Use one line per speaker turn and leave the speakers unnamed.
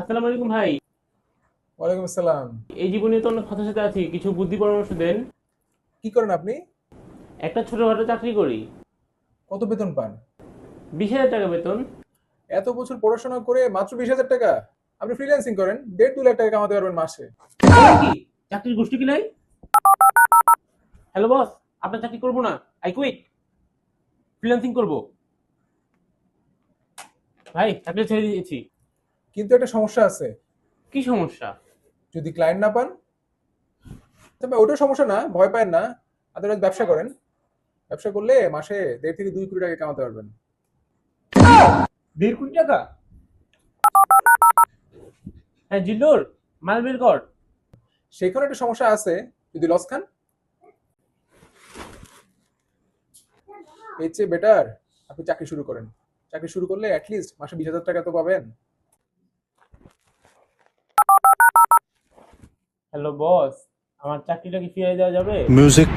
আসসালামু আলাইকুম ভাই।
ওয়ালাইকুম আসসালাম।
এই জীবনে তো অনেক সাথে আছি কিছু বুদ্ধি পরামর্শ দেন।
কি করেন আপনি?
একটা ছোটখাটো চাকরি করি।
কত বেতন পান?
বিশ হাজার টাকা বেতন।
এত বছর পড়াশোনা করে মাত্র বিশ হাজার টাকা? আপনি ফ্রিল্যান্সিং করেন দেড় দু লাখ টাকা কামাতে পারবেন মাসে।
কি? চাকরির গোষ্ঠী কি নাই? হ্যালো বস আপনার চাকরি করব না। আই কুইট ফ্রিল্যান্সিং করব। ভাই চাকরি ছেড়ে দিয়েছি।
কিন্তু একটা সমস্যা আছে।
কি সমস্যা?
যদি ক্লায়েন্ট না পান তবে ওটা সমস্যা না ভয় পায় না। আদারওয়াইজ ব্যবসা করেন। ব্যবসা করলে মাসে দেড় থেকে দুই কোটি টাকা কামাতে পারবেন।
দেড় কোটি টাকা? হ্যাঁ জিল্লোর মাল বের কর।
সেখানে একটা সমস্যা আছে যদি লস খান। এর চেয়ে বেটার আপনি চাকরি শুরু করেন। চাকরি শুরু করলে অ্যাটলিস্ট মাসে বিশ হাজার টাকা তো পাবেন।
হ্যালো বস আমার চাকরিটা কি ফিরে দেওয়া যাবে?
Music.